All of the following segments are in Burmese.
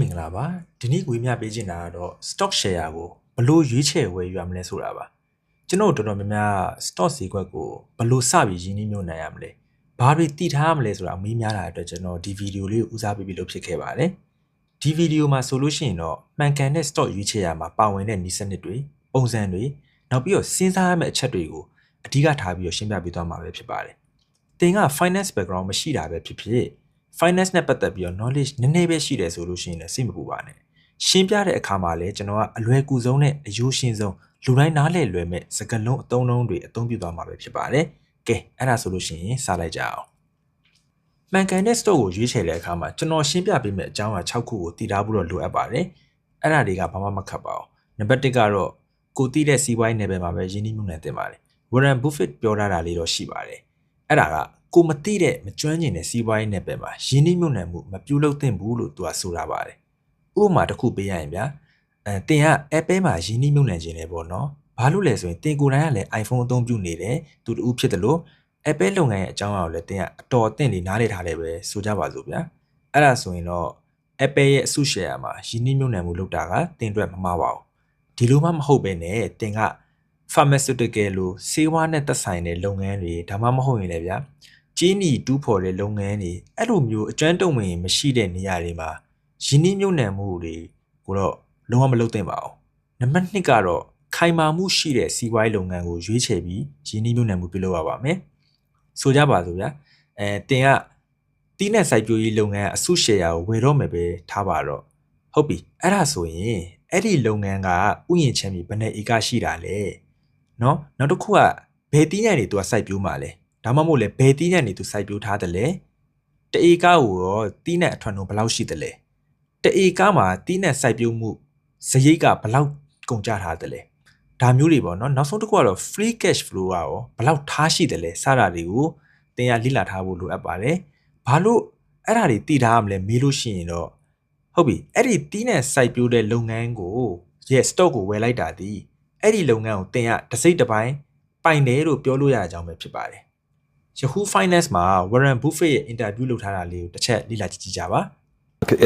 မင်္ဂလာပါဒီနေ့ကိုမြပေးချင်တာကတော့ stock share ကိုဘလို့ရွေးချယ်ဝယ်ယူရမလဲဆိုတာပါကျွန်တော်တို့တော်တော်များများ stock ဈေးကွက်ကိုဘလို့စပြီးရင်းနှီးမြှုပ်နှံရမလဲဘာတွေတည်ထားရမလဲဆိုတာအမေးများတာအတွက်ကျွန်တော်ဒီဗီဒီယိုလေးကိုဦးစားပေးပြီးလုပ်ဖြစ်ခဲ့ပါတယ်ဒီဗီဒီယိုမှာဆိုလို့ရှိရင်တော့မှန်ကန်တဲ့ stock ရွေးချယ်ရမှာပါဝင်တဲ့နည်းစနစ်တွေပုံစံတွေနောက်ပြီးတော့စဉ်းစားရမယ့်အချက်တွေကိုအဓိကထားပြီးတော့ရှင်းပြပေးသွားမှာပဲဖြစ်ပါတယ်တင်က finance background မရှိတာပဲဖြစ်ဖြစ် finance နဲ့ပတ်သက်ပြီးတော့ knowledge နည်းနည်းပဲရှိတယ်ဆိုလို့ရှိရင်လည်းစိတ်မပူပါနဲ့ရှင်းပြတဲ့အခါမှာလည်းကျွန်တော်ကအလွယ်ကူဆုံးနဲ့အယိုးရှင်းဆုံးလူတိုင်းနားလည်လွယ်မဲ့စကားလုံးအသုံးလုံးတွေအသုံးပြုသွားမှာပဲဖြစ်ပါတယ်ကဲအဲ့ဒါဆိုလို့ရှိရင်စလိုက်ကြအောင်မှန်ကန်တဲ့ stock ကိုရွေးချယ်တဲ့အခါမှာကျွန်တော်ရှင်းပြပေးမယ့်အကြောင်းအရာ6ခုကိုတည်ထားဖို့တော့လိုအပ်ပါတယ်အဲ့ဒါတွေကဘာမှမခက်ပါဘူးနံပါတ်1ကတော့ကိုတည်တဲ့စီးပွားရေးနယ်ပယ်မှာပဲရင်းနှီးမြှုပ်နှံတင်ပါတယ် Warren Buffett ပြောထားတာလေးတော့ရှိပါတယ်အဲ့ဒါက ကိုမသိတဲ့မကျွမ်းကျင်တဲ့စီးပွားရေးနယ်ပယ်မှာရင်းနှီးမြှုပ်နှံမှုမပြုလုပ်သင့်ဘူးလို့သူကဆိုတာပါတယ်ဥပမာတစ်ခုပေးရရင်ဗျာအဲတင်က Apple မှာရင်းနှီးမြှုပ်နှံခြင်းတယ်ပေါ့နော်ဘာလို့လဲဆိုရင်တင်ကိုယ်တိုင်ကလည်း iPhone အသုံးပြုနေတယ်သူတူဖြစ်တယ်လို့ Apple လုပ်ငန်းရဲ့အကြောင်းအရာကိုလည်းတင်ကအတော်အသင့်နေနားလည်ထားတယ်ပဲဆိုကြပါစို့ဗျာအဲ့ဒါဆိုရင်တော့ Apple ရဲ့အစုရှယ်ယာမှာရင်းနှီးမြှုပ်နှံမှုလုပ်တာကတင်အတွက်မမှားပါဘူးဒီလိုမှမဟုတ်ပဲနဲ့တင်က pharmaceutical လို့ဆေးဝါးနဲ့သက်ဆိုင်တဲ့လုပ်ငန်းတွေဒါမှမဟုတ်ရင်လည်းဗျာ ကြေးနီတူးဖော်တဲ့လုပ်ငန်းတွေအဲ့လိုမျိုးအကျွမ်းတုံဝင်မရှိတဲ့နေရာတွေမှာရင်းနှီးမြှုပ်နှံမှုတွေကိုတော့လုံးဝမလုပ်သင့်ပါဘူး။နံပါတ်2ကတော့ခိုင်မာမှုရှိတဲ့စီးပွားရေးလုပ်ငန်းကိုရွေးချယ်ပြီးရင်းနှီးမြှုပ်နှံမှုပြုလုပ်ရပါမယ်။ဆိုကြပါစို့ဗျာ။အဲတင်ကတီးနဲ့စိုက်ပျိုးရေးလုပ်ငန်းအစုရှယ်ယာကိုဝယ်တော့မယ်ပဲထားပါတော့။ဟုတ်ပြီ။အဲ့ဒါဆိုရင်အဲ့ဒီလုပ်ငန်းကဥယျာဉ်ချမ်းမြေဘယ်နဲ့ဧကရှိတာလဲ။နော်နောက်တစ်ခုကဘယ်တီးနဲ့တွေသူကစိုက်ပျိုးမှာလဲ။ ဒါမှမဟုတ်လေဘယ်တီးနဲ့နေသူစိုက်ပျိုးထားတယ်လဲတဧကကိုရောတီးနဲ့အထွန်းလုံးဘယ်လောက်ရှိတယ်လဲတဧကမှာတီးနဲ့စိုက်ပျိုးမှုဇရိတ်ကဘယ်လောက်ကုန်ကြထားတယ်လဲဒါမျိုးတွေပေါ့နော်နောက်ဆုံးတစ်ခုကတော့ free cash flow ကရောဘယ်လောက်ထားရှိတယ်လဲစတာတွေကိုတင်ရလိလာထားဖို့လိုအပ်ပါတယ်ဘာလို့အဲ့ဒါတွေတည်ထားရမလဲမေးလို့ရှိရင်တော့ဟုတ်ပြီအဲ့ဒီတီးနဲ့စိုက်ပျိုးတဲ့လုပ်ငန်းကိုရဲ့ stock ကိုဝယ်လိုက်တာဒီအဲ့ဒီလုပ်ငန်းကိုတင်ရတစ်စိတ်တစ်ပိုင်းပိုင်တယ်လို့ပြောလို့ရတဲ့အကြောင်းပဲဖြစ်ပါတယ် Yahoo Finance မှာ Warren Buffett ရဲ့ interview လုပ်ထားတာလေးကိုတစ်ချက်လေ့လာကြည့်ကြည့်ကြပါ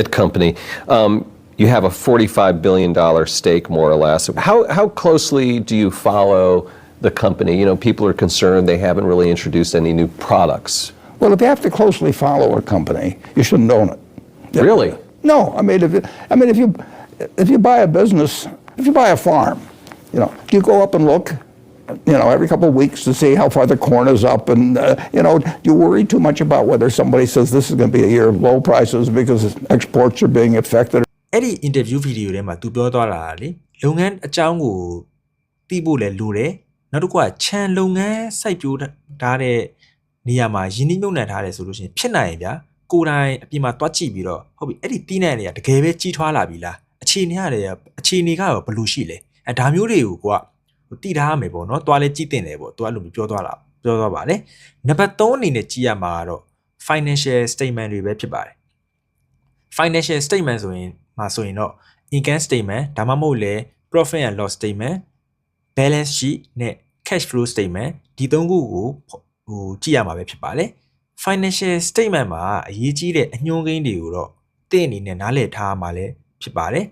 at company. Um, you have a $45 billion stake, more or less. How, how closely do you follow the company? You know, people are concerned they haven't really introduced any new products. Well, if you have to closely follow a company, you shouldn't own it. Really? No, I mean, if you, I mean, if you, if you buy a business, if you buy a farm, you know, do you go up and look, You know, every couple of weeks to see how far the corn is up, and uh, you know, do you worry too much about whether somebody says this is going to be a year of low prices because exports are being affected? အဲ့ဒီ interview video ထဲမှာသူပြောသွားတာကလေလုပ်ငန်းအကြောင်းကိုသိဖို့လည်းလိုတယ်နောက်တစ်ခုကခြံလုပ်ငန်းစိုက်ပျိုးထားတဲ့နေရာမှာယင်းနှိမ့်မြုပ်နှံထားတယ်ဆိုလို့ရှိရင်ဖြစ်နိုင်ရင်ဗျာကိုယ်တိုင်အပြင်မှာတွားကြည့်ပြီးတော့ဟုတ်ပြီအဲ့ဒီတီးတဲ့နေရာတကယ်ပဲကြီးထွားလာပြီလားအခြေအနေရတယ်အခြေအနေကရောဘယ်လိုရှိလဲအဲဒါမျိုးတွေကိုကိုက ဟိုတည်ထားရမယ်ပေါ့နော်တွားလဲကြည့်တင်တယ်ပေါ့သူအဲ့လိုမျိုးပြောသွားတာပြောသွားပါလေနံပါတ်3အနေနဲ့ကြည့်ရမှာကတော့ financial statement တွေပဲဖြစ်ပါတယ် financial statement ဆိုရင်မှာဆိုရင်တော့ income statement ဒါမှမဟုတ်လေ profit and loss statement balance sheet နဲ့ cash flow statement ဒီသုံးခုကိုဟိုကြည့်ရမှာပဲဖြစ်ပါတယ် financial statement မှာအရေးကြီးတဲ့အညွှန်းကိန်းတွေကိုတော့တင့်အနေနဲ့နားလည်ထားမှာလည်းဖြစ်ပါတယ်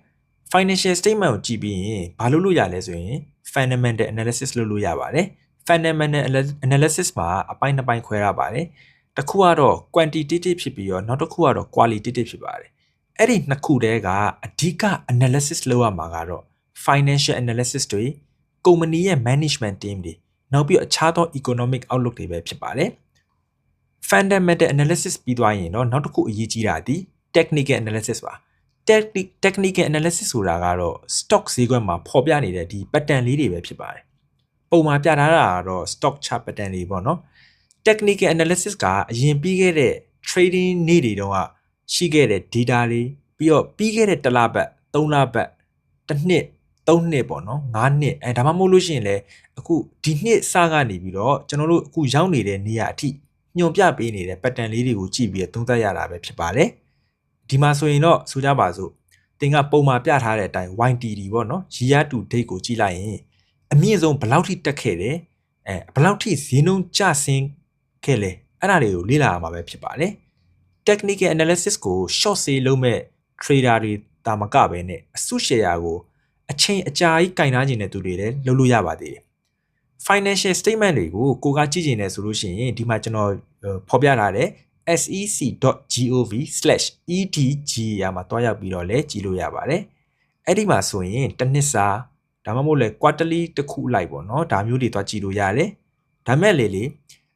financial statement ကိုကြည့်ပြီးရင်ဘာလို့လို့ရလဲဆိုရင် fundamental analysis လုပ်လို့ရပါတယ် fundamental analysis မှာအပိုင်းနှစ်ပိုင်းခွဲရပါတယ်တစ်ခုကတော့ quantitative ဖြစ်ပြီးတော့နောက်တစ်ခုကတော့ qualitative ဖြစ်ပါတယ်အဲ့ဒီနှစ်ခုတည်းကအဓိက analysis လုပ်ရမှာကတော့ financial analysis တွေ company ရဲ့ management team တွေနောက်ပြီးအခြားသော economic outlook တွေပဲဖြစ်ပါတယ် fundamental analysis ပြီးသွားရင်တော့နောက်တစ်ခုအရေးကြီးတာဒီ technical analysis ပါ technical analysis ဆိုတာကတော့ stock ဈေးကွက်မှာပေါ်ပြနေတဲ့ဒီ pattern လေးတွေပဲဖြစ်ပါတယ်ပုံမှာပြထားတာကတော့ stock chart pattern တွေပေါ့နော် technical analysis ကအရင်ပြီးခဲ့တဲ့ trading နေ့တွေတုန်းကရှိခဲ့တဲ့ data တွေပြီးတော့ပြီးခဲ့တဲ့တစ်လပတ်၃လပတ်တစ်နှစ်၃နှစ်ပေါ့နော်၅နှစ်အဲဒါမှမဟုတ်လို့ရှိရင်လည်းအခုဒီနှစ်စကနေပြီးတော့ကျွန်တော်တို့အခုရောက်နေတဲ့နေရာအထိညွန်ပြပေးနေတဲ့ pattern လေးတွေကိုကြည့်ပြီးသုံးသပ်ရတာပဲဖြစ်ပါတယ် ဒီမှာဆိုရင်တော့ဆိုကြပါစို့တင်ကပုံမှာပြထားတဲ့အတိုင်း YTD ပေါ့နော် year to date ကိုကြည့်လိုက်ရင်အမြင့်ဆုံးဘယ်လောက်ထိတက်ခဲ့တယ်အဲဘယ်လောက်ထိဈေးနှုန်းကျဆင်းခဲ့လဲအဲ့ဒါတွေကိုလေ့လာရမှာပဲဖြစ်ပါတယ် technical analysis ကို short sale လုပ်မဲ့ trader တွေတာမကပဲနဲ့အစုရှယ်ယာကိုအချိန်အကြာကြီးကင်ထားခြင်းတဲ့သူတွေလည်းလုပ်လို့ရပါသေးတယ် financial statement တွေကိုကိုကကြည့်ကျင်နေဆိုလို့ရှိရင်ဒီမှာကျွန်တော်ဖော်ပြထားတဲ့ sec.gov/edg ရာမှာတွားရောက်ပြီးတော့လည်းကြည့်လို့ရပါတယ်အဲ့ဒီမှာဆိုရင်တစ်နှစ်စာဒါမှမဟုတ်လဲ quarterly တစ်ခုလိုက်ပေါ့နော်ဒါမျိုးတွေတွားကြည့်လို့ရတယ်ဒါမဲ့လေလေ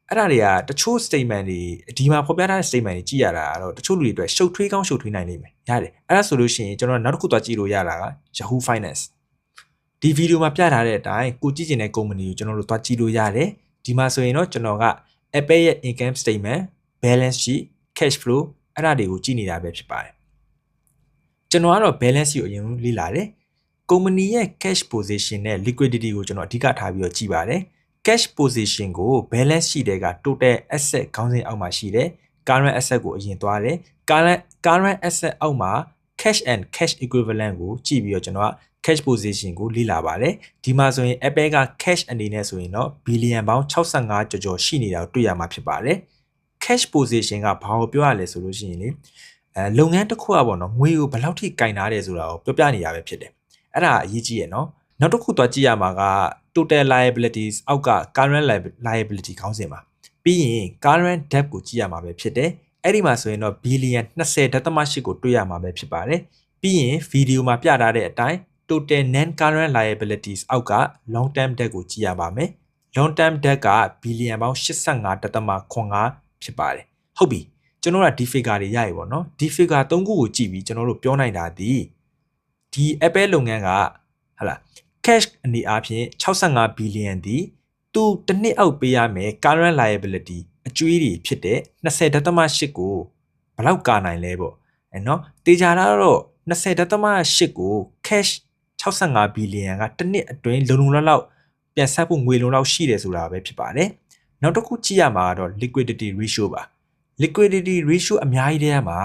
အဲ့ဒါတွေကတချို့ statement တွေဒီမှာဖော်ပြထားတဲ့ statement တွေကြည့်ရတာကတော့တချို့လူတွေအတွက်ရှုပ်ထွေးကောင်းရှုပ်ထွေးနိုင်လိမ့်မယ်ရတယ်အဲ့ဒါဆိုလို့ရှိရင်ကျွန်တော်နောက်တစ်ခုတွားကြည့်လို့ရတာက Yahoo Finance ဒီဗီဒီယိုမှာပြထားတဲ့အတိုင်းကိုကြည့်ကျင်တဲ့ကုမ္ပဏီကိုကျွန်တော်တို့တွားကြည့်လို့ရတယ်ဒီမှာဆိုရင်တော့ကျွန်တော်က Apple ရဲ့ income statement balance sheet cash flow အဲ့ဒါတွေကိုကြည့်နေတာပဲဖြစ်ပါတယ်ကျွန်တော်ကတော့ balance sheet ကိုအရင်လေ့လာတယ်ကုမ္ပဏီရဲ့ cash position နဲ့ liquidity ကိုကျွန်တော်အဓိကထားပြီးတော့ကြည့်ပါတယ် cash position ကို balance sheet တွေက total asset ခေါင်းစဉ်အောက်မှာရှိတယ် current asset ကိုအရင်သွားတယ် current current asset အောက်မှာ cash and cash equivalent ကိုကြည့်ပြီးတော့ကျွန်တော်က cash position ကိုလေ့လာပါတယ်ဒီမှာဆိုရင် Apple က cash အနေနဲ့ဆိုရင်တော့ billion ပေါင်း65ကျော်ကျော်ရှိနေတာကိုတွေ့ရမှာဖြစ်ပါတယ် cash position ကဘာကိုပြောရလဲဆိုလို့ရှိရင်လေအဲလုပ်ငန်းတစ်ခုอ่ะပေါ့နော်ငွေကိုဘယ်လောက်ထိကင်ထားတယ်ဆိုတာကိုပြောပြနေတာပဲဖြစ်တယ်အဲ့ဒါအရေးကြီးရယ်နော်နောက်တစ်ခုသွားကြည့်ရမှာက total liabilities အောက်က current liability ခေါင်းစဉ်ပါပြီးရင် current debt ကိုကြည့်ရမှာပဲဖြစ်တယ်အဲ့ဒီမှာဆိုရင်တော့ billion 20.8ကိုတွေ့ရမှာပဲဖြစ်ပါတယ်ပြီးရင်ဗီဒီယိုမှာပြထားတဲ့အတိုင်း total non current liabilities အောက်က long term debt ကိုကြည့်ရပါမယ် long term debt က billion ပေါင်း85.85 ဖြစ်ပါတယ်ဟုတ်ပြီကျွန်တော်ကဒီ figure တွေရရပေါ့နော်ဒီ figure ၃ခုကိုကြည့်ပြီးကျွန်တော်တို့ပြောနိုင်တာဒီဒီ Apple လုပ်ငန်းကဟလာ cash အနေအားဖြင့်65 billion ဒီသူတစ်နှစ်အောက်ပေးရမယ် current liability အကျွေးတွေဖြစ်တဲ့20.8ကိုဘလောက်ကာနိုင်လဲပေါ့အဲနော်တေချာတော့20.8ကို cash 65 billion ကတစ်နှစ်အတွင်းလုံလုံလောက်လောက်ပြန်ဆက်ဖို့ငွေလုံလောက်ရှိတယ်ဆိုတာပဲဖြစ်ပါတယ်။ နောက်တစ်ခုကြည့်ရမှာကတော့ liquidity ratio ပါ liquidity ratio အများကြီးတည်းမှာ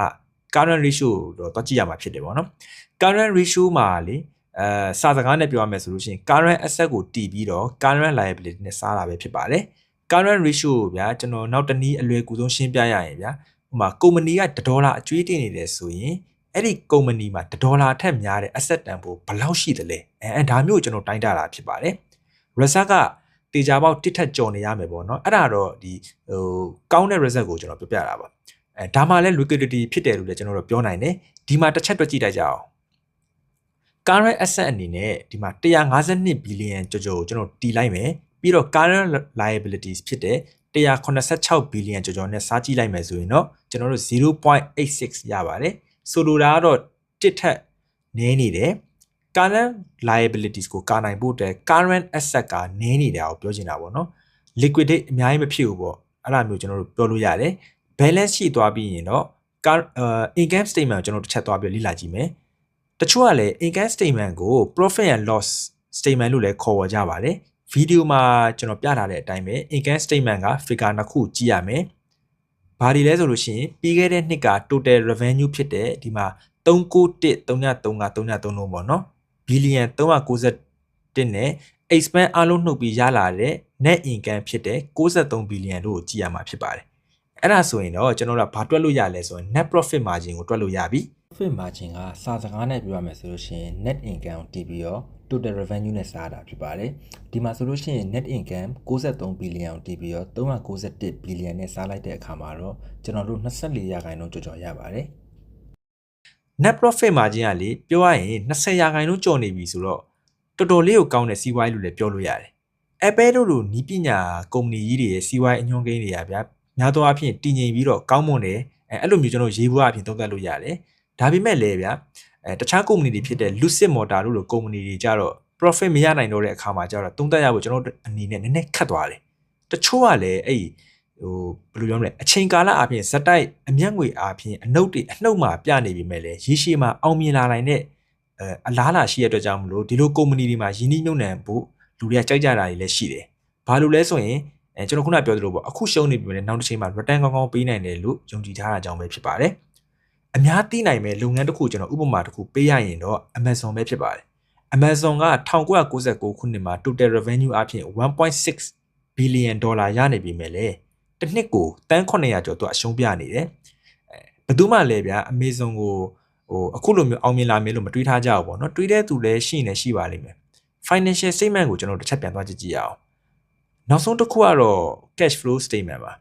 current ratio တော့တွက်ကြည့်ရမှာဖြစ်တယ်ပေါ့နော် current ratio မှာလေအဲစာစကားနဲ့ပြောရမယ်ဆိုလို့ရှိရင် current asset ကိုတည်ပြီးတော့ current liability နဲ့စားတာပဲဖြစ်ပါတယ် current ratio ကိုဗျာကျွန်တော်နောက်တနည်းအလွယ်ကူဆုံးရှင်းပြရရင်ဗျာဥပမာကုမ္ပဏီက1ဒေါ်လာအကျွေးတင်နေတယ်ဆိုရင်အဲ့ဒီကုမ္ပဏီမှာ1ဒေါ်လာထက်များတဲ့ asset တန်ဖိုးဘယ်လောက်ရှိသလဲအဲဒါမျိုးကိုကျွန်တော်တိုင်းတာတာဖြစ်ပါတယ် result က တေချာပေါက်တစ်ထက်ကြော်နေရမယ်ပေါ့နော်အဲ့ဒါတော့ဒီဟိုကောင်းတဲ့ result ကိုကျွန်တော်ပြောပြတာပါအဲဒါမှလည်း liquidity ဖြစ်တယ်လို့လည်းကျွန်တော်တို့ပြောနိုင်တယ်ဒီမှာတစ်ချက်တွက်ကြည့်လိုက်ကြအောင် current asset အနေနဲ့ဒီမှာ152 billion ကျော်ကျော်ကိုကျွန်တော်တီးလိုက်မယ်ပြီးတော့ current liabilities ဖြစ်တဲ့186 billion ကျော်ကျော်နဲ့စားကြည့်လိုက်မယ်ဆိုရင်တော့ကျွန်တော်တို့0.86ရပါတယ်ဆိုလိုတာကတော့တစ်ထက်နည်းနေတယ် current liabilities ကိုကာနိုင်ဖို့အတွက် current asset ကနည်းနေတာကိုပြောချင်တာပေါ့နော် liquidate အများကြီးမဖြစ်ဘူးပေါ့အဲ့လိုမျိုးကျွန်တော်တို့ပြောလို့ရတယ် balance sheet သွားပြီးရင်တော့ income statement ကိုကျွန်တော်တစ်ချက်သွားပြီးလေ့လာကြည့်မယ်တချို့ကလည်း income statement ကို profit and loss statement လို့လည်းခေါ်ဝေါ်ကြပါတယ်ဗီဒီယိုမှာကျွန်တော်ပြထားတဲ့အတိုင်းပဲ income statement က figure နှစ်ခုကြည့်ရမယ်ဘာတွေလဲဆိုလို့ရှိရင်ပြီးခဲ့တဲ့နှစ်က total revenue ဖြစ်တဲ့ဒီမှာ3913333လုံးပေါ့နော် billion 391နဲ့ expand အလုံးနှုတ်ပြီးရလာတဲ့ net income ဖြစ်တဲ့63 billion တို့ကိုကြည့်ရမှာဖြစ်ပါတယ်အဲ့ဒါဆိုရင်တော့ကျွန်တော်တို့ကဘာတွက်လို့ရလဲဆိုရင် net profit margin ကိုတွက်လို့ရပြီ profit margin ကစာစကားနဲ့ပြောရမယ်ဆိုလို့ရှိရင် net income ကိုတည်ပြီးတော့ total revenue နဲ့စားတာဖြစ်ပါတယ်ဒီမှာဆိုလို့ရှိရင် net income 63 billion ကိုတည်ပြီးတော့391 billion နဲ့စားလိုက်တဲ့အခါမှာတော့ကျွန်တော်တို့24ရာခိုင်နှုန်းကျော်ကျော်ရပါတယ် net profit margin ကလေပြောရရင်20ရာခိုင်နှုန်းကျော်နေပြီဆိုတော့တော်တော်လေးကိုကောင်းတဲ့စီးပွားရေးလို့လည်းပြောလို့ရတယ် Apple တို့လိုနီးပညာကုမ္ပဏီကြီးတွေရဲ့စီးပွားရေးအညွှန်းကိန်းတွေကဗျာများသောအားဖြင့်တည်ငြိမ်ပြီးတော့ကောင်းမွန်တယ်အဲအဲ့လိုမျိုးကျွန်တော်ရေးဖို့အပြင်သုံးသပ်လို့ရတယ်ဒါပေမဲ့လည်းဗျာအဲတခြားကုမ္ပဏီတွေဖြစ်တဲ့ Lucid Motor တို့လိုကုမ္ပဏီတွေကြတော့ profit မရနိုင်တော့တဲ့အခါမှာကျတော့သုံးသပ်ရဖို့ကျွန်တော်အနေနဲ့နည်းနည်းခက်သွားတယ်တချို့ကလည်းအဲ့ ဟိုဘယ်လိုပြောမလဲအချိန်ကာလအပြင်ဇက်တိုက်အမျက်ငွေအပြင်အနှုတ်တွေအနှုတ်မှာပြနေပြီမဲ့လေရေရှည်မှာအောင်မြင်လာနိုင်တဲ့အဲအလားလာရှိရတဲ့အတွက်ကြောင့်မလို့ဒီလိုကုမ္ပဏီတွေမှာယင်းနှိမ့်ညွန့်နှံဖို့လူတွေကကြိုက်ကြတာတွေလည်းရှိတယ်ဘာလို့လဲဆိုရင်အဲကျွန်တော်ခုနပြောသလိုပေါ့အခုရှုံးနေပြီမဲ့နောက်တစ်ချိန်မှာ return ကောင်းကောင်းပေးနိုင်တယ်လို့ယုံကြည်ထားတာကြောင့်ပဲဖြစ်ပါတယ်အများသိနိုင်မဲ့လုပ်ငန်းတစ်ခုကျွန်တော်ဥပမာတစ်ခုပေးရရင်တော့ Amazon ပဲဖြစ်ပါတယ် Amazon က1999ခုနှစ်မှာ total revenue အဖြစ်1.6 billion dollar ရနေပြီမဲ့လေ တစ်နှစ်ကိုတန်း900ကျော်သူအရှုံးပြနေတယ်အဲဘယ်သူမှလည်းဗျာ Amazon ကိုဟိုအခုလိုမျိုးအောင်မြင်လာမယ်လို့မတွေးထားကြဘူးပေါ့နော်တွေးတဲ့သူလည်းရှိနေရှိပါလိမ့်မယ် financial statement ကိုကျွန်တော်တစ်ချက်ပြန်သွားကြည့်ကြည့်အောင်နောက်ဆုံးတစ်ခုကတော့ cash flow statement ပါ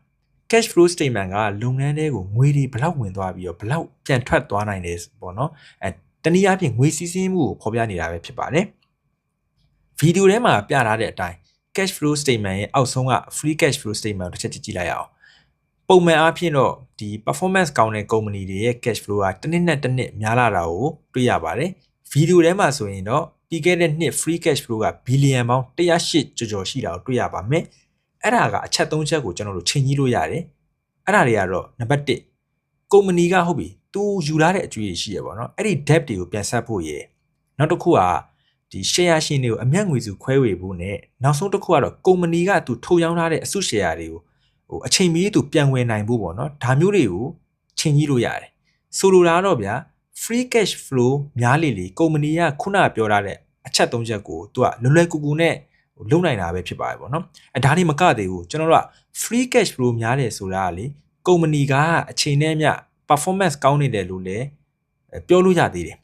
cash flow statement ကလုပ်ငန်းတွေကိုငွေတွေဘယ်လောက်ဝင်သွားပြီးတော့ဘယ်လောက်ပြန်ထွက်သွားနိုင်တယ်ပေါ့နော်အဲတနည်းအားဖြင့်ငွေစီးဆင်းမှုကိုဖော်ပြနေတာပဲဖြစ်ပါတယ်ဗီဒီယိုထဲမှာပြထားတဲ့အတိုင်း cash flow statement ရဲ့အောက်ဆုံးက free cash flow statement ကိုတစ်ချက်ကြည့်ကြည့်လိုက်အောင်ပုံမှန်အားဖြင့်တော့ဒီ performance ကောင်းတဲ့ company တွေရဲ့ cash flow ကတစ်နှစ်နဲ့တစ်နှစ်များလာတာကိုတွေ့ရပါတယ်ဗီဒီယိုထဲမှာဆိုရင်တော့ပြီးခဲ့တဲ့နှစ် free cash flow ကဘီလီယံပေါင်း108ကျော်ကျော်ရှိတာကိုတွေ့ရပါမယ်အဲ့ဒါကအချက်၃ချက်ကိုကျွန်တော်တို့ချိန်ကြီးလို့ရတယ်အဲ့ဒါတွေကတော့နံပါတ်1ကုမ္ပဏီကဟုတ်ပြီသူယူလာတဲ့အကျွေးရှိရပါတော့အဲ့ဒီ debt တွေကိုပြန်ဆက်ဖို့ရယ်နောက်တစ်ခုက ဒီ share ရှင်တွေကိုအမျက်ငွေစုခွဲဝေဖို့နဲ့နောက်ဆုံးတစ်ခုကတော့ကုမ္ပဏီကသူထုတ်ရောင်းထားတဲ့အစု share တွေကိုဟိုအချိန်မီသူပြန်ဝင်နိုင်ဖို့ပေါ့နော်ဒါမျိုးတွေကိုချိန်ကြီးလို့ရတယ်ဆိုလိုတာတော့ဗျာ free cash flow များလေလေကုမ္ပဏီကခုနပြောထားတဲ့အချက်၃ချက်ကိုသူကလွယ်လွယ်ကူကူနဲ့လုံနိုင်တာပဲဖြစ်ပါတယ်ပေါ့နော်အဲဒါနေမကသေးဘူးကျွန်တော်တို့က free cash flow များတယ်ဆိုတာကလေကုမ္ပဏီကအချိန်နဲ့မျှ performance ကောင်းနေတယ်လို့လည်းပြောလို့ရသေးတယ်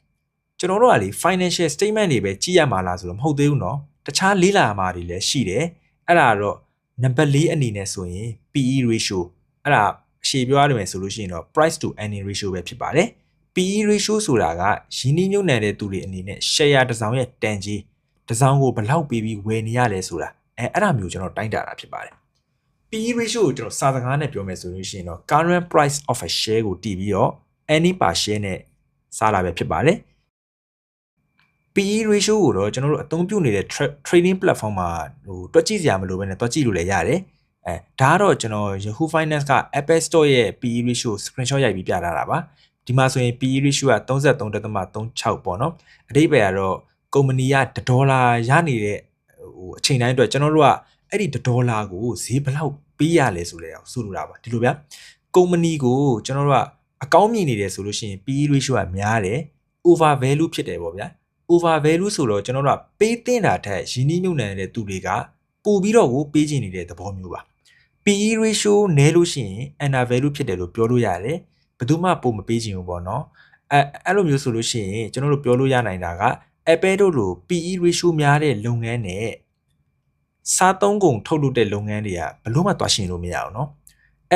ကျွန်တော်တို့ကလေ financial statement တွေပဲကြည့်ရမှာလားဆိုတော့မဟုတ်သေးဘူးเนาะတခြားလေးလာမှာတွေလည်းရှိတယ်အဲ့ဒါတော့နံပါတ်၄အနေနဲ့ဆိုရင် PE ratio အဲ့ဒါအရှေ့ပြောရမယ်ဆိုလို့ရှိရင်တော့ price to earning ratio ပဲဖြစ်ပါတယ် PE ratio ဆိုတာကရင်းနှီးမြှုပ်နှံတဲ့သူတွေအနေနဲ့ share တစ်စောင်ရဲ့တန်ကြီးတစ်စောင်ကိုဘယ်လောက်ပေးပြီးဝယ်နေရလဲဆိုတာအဲအဲ့ဒါမျိုးကျွန်တော်တိုင်းတာတာဖြစ်ပါတယ် PE ratio ကိုကျွန်တော်စာစကားနဲ့ပြောမယ်ဆိုလို့ရှိရင်တော့ current price of a share ကိုတည်ပြီးတော့ earning per share နဲ့စားလာပဲဖြစ်ပါတယ် PE ratio ကိုတော့ကျွန်တော်တို့အသုံးပြုနေတဲ့ trading platform မှာဟိုတွက်ကြည့်စရာမလိုဘဲနဲ့တွက်ကြည့်လို့လည်းရတယ်အဲဒါကတော့ကျွန်တော် Yahoo Finance က Apple Store ရဲ့ PE ratio screenshot ရိုက်ပြီးပြထားတာပါဒီမှာဆိုရင် PE ratio က33.36ပေါ့နော်အဓိပ္ပာယ်ကတော့ကုမ္ပဏီကဒေါ်လာရနေတဲ့ဟိုအချိန်တိုင်းအတွက်ကျွန်တော်တို့ကအဲ့ဒီဒေါ်လာကိုဈေးဘယ်လောက်ပေးရလဲဆိုလဲအောင်ဆိုလိုတာပါဒီလိုဗျာကုမ္ပဏီကိုကျွန်တော်တို့ကအကောင်းမြင်နေတယ်ဆိုလို့ရှိရင် PE ratio ကများတယ် over value ဖြစ်တယ်ပေါ့ဗျာ over value ဆိုတော့ကျွန်တော်တို့ကပေးတင်တာထက်ယင်းနှိမ့်ညွန့်နေတဲ့သူတွေကပိုပြီးတော့ကိုပေးကျင်နေတဲ့သဘောမျိုးပါ PE ratio နည်းလို့ရှိရင် under value ဖြစ်တယ်လို့ပြောလို့ရတယ်ဘယ်သူမှပိုမပေးကျင်ဘူးပေါ့နော်အဲအဲ့လိုမျိုးဆိုလို့ရှိရင်ကျွန်တော်တို့ပြောလို့ရနိုင်တာက Apple တို့လို PE ratio များတဲ့လုပ်ငန်းနဲ့စားသုံးကုန်ထုတ်လုပ်တဲ့လုပ်ငန်းတွေကဘလို့မှတွားရှင်လို့မရအောင်နော်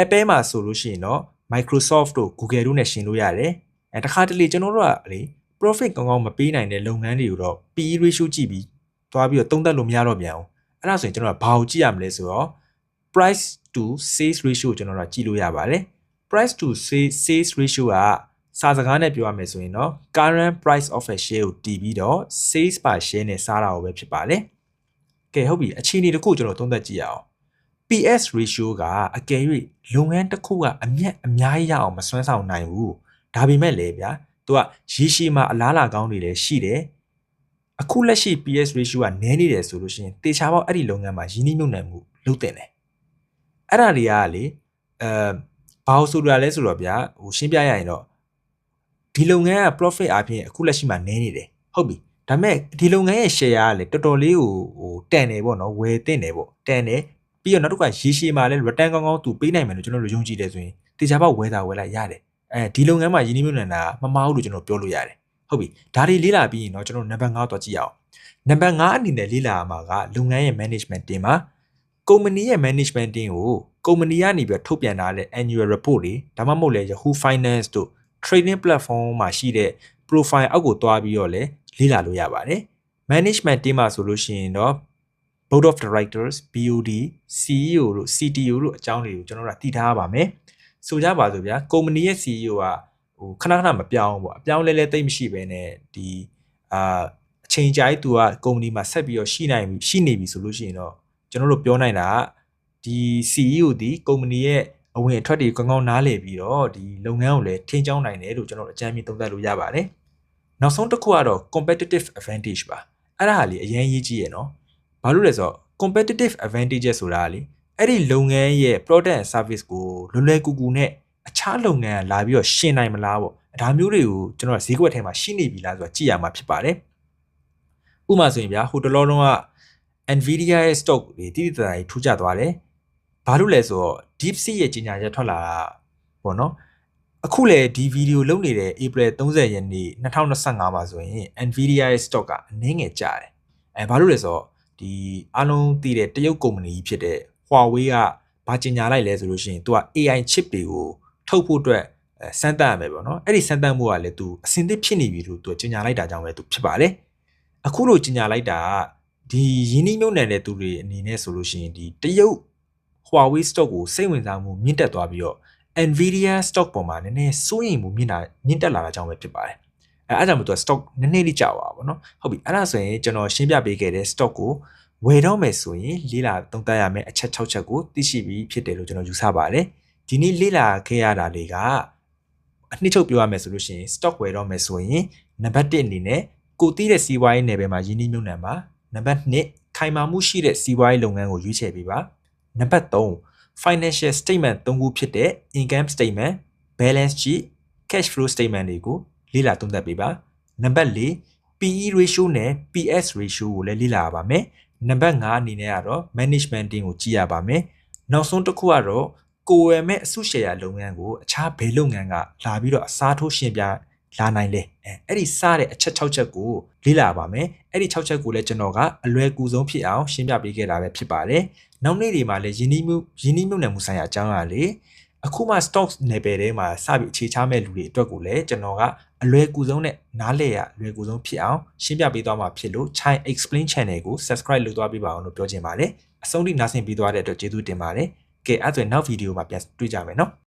Apple မှာဆိုလို့ရှိရင်တော့ Microsoft တို့ Google တို့နဲ့ရှင်လို့ရတယ်အဲတခါတလေကျွန်တော်တို့ကလေ profit ကောင်းကောင်းမပေးနိုင်တဲ့လုပ်ငန်းတွေကိုတော့ PE ratio ကြည့်ပြီးသွားပြီးတော့သုံးသပ်လို့မရတော့ပြန်ဘူးအဲ့ဒါဆိုရင်ကျွန်တော်ကဘာကိုကြည့်ရမလဲဆိုတော့ price to sales ratio ကျွန်တော်တို့ကြည့်လို့ရပါတယ် price to sales ratio ကစာစကားနဲ့ပြောရမယ်ဆိုရင်တော့ current price of a share ကိုတည်ပြီးတော့ sales per share နဲ့စားတာပဲဖြစ်ပါတယ်ကဲဟုတ်ပြီအခြေအနေတစ်ခုကျွန်တော်သုံးသပ်ကြည့်ရအောင် PS ratio ကအကယ်၍လုပ်ငန်းတစ်ခုကအမျက်အများကြီးရအောင်မစွမ်းဆောင်နိုင်ဘူးဒါပေမဲ့လေဗျာ သူကရေရှည်မှာအလားလာကောင်းတွေလည်းရှိတယ်အခုလက်ရှိ PS ratio ကနည်းနေတယ်ဆိုလို့ရှိရင်တေချာပေါက်အဲ့ဒီလုပ်ငန်းမှာရင်းနှီးမြှုပ်နှံမှုလုပ်တင်တယ်အဲ့ဒါတွေကလေအဲဘာလို့ဆိုတာလဲဆိုတော့ဗျာဟိုရှင်းပြရရင်တော့ဒီလုပ်ငန်းက profit အပြင်အခုလက်ရှိမှာနည်းနေတယ်ဟုတ်ပြီဒါပေမဲ့ဒီလုပ်ငန်းရဲ့ share ကလေတော်တော်လေးကိုဟိုတန်တယ်ပေါ့နော်ဝယ်တင်တယ်ပေါ့တန်တယ်ပြီးတော့နောက်တစ်ခါရေရှည်မှာလည်း return ကောင်းကောင်းသူပေးနိုင်မယ်လို့ကျွန်တော်တို့ယုံကြည်တယ်ဆိုရင်တေချာပေါက်ဝယ်တာဝယ်လိုက်ရတယ် အဲဒီလုပ်ငန်းမှာယင်းနှိမ့်မြုံနေတာမမားဘူးလို့ကျွန်တော်ပြောလို့ရတယ်ဟုတ်ပြီဒါတွေလေးလာပြီးရင်တော့ကျွန်တော်နံပါတ်5တော့ကြည့်အောင်နံပါတ်5အနေနဲ့လေးလာမှာကလုပ်ငန်းရဲ့ management team မှာကုမ္ပဏီရဲ့ management team ကိုကုမ္ပဏီကနေပြီးထုတ်ပြန်ထားတဲ့ annual report တွေဒါမှမဟုတ်လေ Yahoo Finance တို့ trading platform မှာရှိတဲ့ profile အောက်ကိုတွားပြီးတော့လေလေးလာလို့ရပါတယ် management team မှာဆိုလို့ရှိရင်တော့ board of directors BOD CEO တို့ CTO တို့အကြောင်းတွေကိုကျွန်တော်တို့တည်ထားပါမယ် ဆိုကြပါစို့ဗျာကုမ္ပဏီရဲ့ CEO ကဟိုခဏခဏမပြောင်းဘူးပေါ့အပြောင်းလဲလဲတိတ်မရှိဘဲနဲ့ဒီအာအချိန်ကြာကြီးသူကကုမ္ပဏီမှာဆက်ပြီးတော့ရှိနိုင်ပြီရှိနေပြီဆိုလို့ရှိရင်တော့ကျွန်တော်တို့ပြောနိုင်တာကဒီ CEO ဒီကုမ္ပဏီရဲ့အဝင်အထွက်တွေကောင်းကောင်းနားလည်ပြီးတော့ဒီလုပ်ငန်းကိုလည်းထိန်းကျောင်းနိုင်တယ်လို့ကျွန်တော်အကြမ်းမြင်သုံးသပ်လို့ရပါတယ်နောက်ဆုံးတစ်ခုကတော့ competitive advantage ပါအဲ့ဒါဟာလေအရင်ရေးကြည့်ရနော်ဘာလို့လဲဆိုတော့ competitive advantage ဆိုတာလေ အဲ့ဒီလုပ်ငန်းရဲ့ product and service ကိုလွယ်လွယ်ကူကူနဲ့အခြားလုပ်ငန်းကလာပြီးတော့ရှင်နိုင်မလားပေါ့ဒါမျိုးတွေကိုကျွန်တော်ဈေးကွက်ထဲမှာရှိနေပြီလားဆိုတာကြည့်ရမှာဖြစ်ပါတယ်ဥပမာဆိုရင်ဗျာဟိုတလောလုံးက Nvidia ရဲ့ stock တွေတိတိကျကျထူးခြားသွားတယ်ဘာလို့လဲဆိုတော့ DeepSeek ရဲ့ကြီးညာချက်ထွက်လာတာပေါ့နော်အခုလေဒီဗီဒီယိုလုပ်နေတဲ့ April 30ရက်နေ့2025မှာဆိုရင် Nvidia ရဲ့ stock ကအနည်းငယ်ကျတယ်အဲဘာလို့လဲဆိုတော့ဒီအားလုံးသိတဲ့တရုတ်ကုမ္ပဏီကြီးဖြစ်တဲ့ Huawei ကဘာကြီးညာလိုက်လဲဆိုလို့ရှိရင်သူက AI chip တွေကိုထုတ်ဖို့အတွက်အဲစမ်းသပ်ရမယ်ပေါ့နော်အဲ့ဒီစမ်းသပ်မှုကလည်းသူအစင်သစ်ဖြစ်နေပြီလို့သူကြီးညာလိုက်တာကြောင့်ပဲသူဖြစ်ပါတယ်အခုလိုကြီးညာလိုက်တာကဒီယင်းနှိမ့်မြုံနယ်တဲ့သူတွေအနေနဲ့ဆိုလို့ရှိရင်ဒီတရုတ် Huawei stock ကိုစိတ်ဝင်စားမှုမြင့်တက်သွားပြီးတော့ Nvidia stock ပေါ်မှာနည်းနည်းစိုးရိမ်မှုမြင့်တာမြင့်တက်လာတာကြောင့်ပဲဖြစ်ပါတယ်အဲအဲ့ဒါကြောင့်မို့သူက stock နည်းနည်းလေးကျသွားပါဘောနော်ဟုတ်ပြီအဲ့ဒါဆိုရင်ကျွန်တော်ရှင်းပြပေးခဲ့တဲ့ stock ကို ဝယ်တော့မယ်ဆိုရင်လေးလာသုံးသပ်ရမယ့်အချက်6ချက်ကိုသိရှိပြီးဖြစ်တယ်လို့ကျွန်တော်ယူဆပါတယ်ဒီနေ့လေးလာခဲ့ရတာတွေကအနှစ်ချုပ်ပြောရမယ်ဆိုလို့ရှိရင် stock ဝယ်တော့မယ်ဆိုရင်နံပါတ်1အနေနဲ့ကိုတီးတဲ့စီးပွားရေးနယ်ပယ်မှာယင်းနှိမ့်မြုံနံပါနံပါတ်2ခိုင်မာမှုရှိတဲ့စီးပွားရေးလုပ်ငန်းကိုရွေးချယ်ပေးပါနံပါတ်3 financial statement ၃ခုဖြစ်တဲ့ income statement balance sheet cash flow statement တွေကိုလေ့လာသုံးသပ်ပေးပါနံပါတ်4 PE ratio နဲ့ PS ratio ကိုလည်းလေ့လာရပါမယ် နံပါတ်5အနေနဲ့ကတော့ management team ကိုကြည့်ရပါမယ်နောက်ဆုံးတစ်ခုကတော့ကိုယ်ဝယ်မဲ့အစုရှယ်ယာလုပ်ငန်းကိုအခြားဘယ်လုပ်ငန်းကလာပြီးတော့အစားထိုးရှင်းပြလာနိုင်လဲအဲအဲ့ဒီစားတဲ့အချက်6ချက်ကိုလေ့လာပါမယ်အဲ့ဒီ6ချက်ကိုလည်းကျွန်တော်ကအလွယ်ကူဆုံးဖြစ်အောင်ရှင်းပြပေးခဲ့တာပဲဖြစ်ပါတယ်နောက်နေ့တွေမှာလည်းယင်းနှီးမှုယင်းနှီးမှုနယ်မှုဆိုင်ရာအကြောင်းအရာလေးအခုမှ stocks level ထဲမှာစပြီးအခြေချမဲ့လူတွေအတွက်ကိုလည်းကျွန်တော်က အလွယ်ကူဆုံးနဲ့နားလည်ရအလွယ်ကူဆုံးဖြစ်အောင်ရှင်းပြပေးသွားမှာဖြစ်လို့ Chai Explain Channel ကို Subscribe လုပ်သွားပေးပါအောင်လို့ပြောချင်ပါတယ်အဆုံးထိနားဆင်ပေးသွားတဲ့အတွက်ကျေးဇူးတင်ပါတယ်ကဲအဲ့ဒါဆိုရင်နောက်ဗီဒီယိုမှာပြန်တွေ့ကြမယ်နော်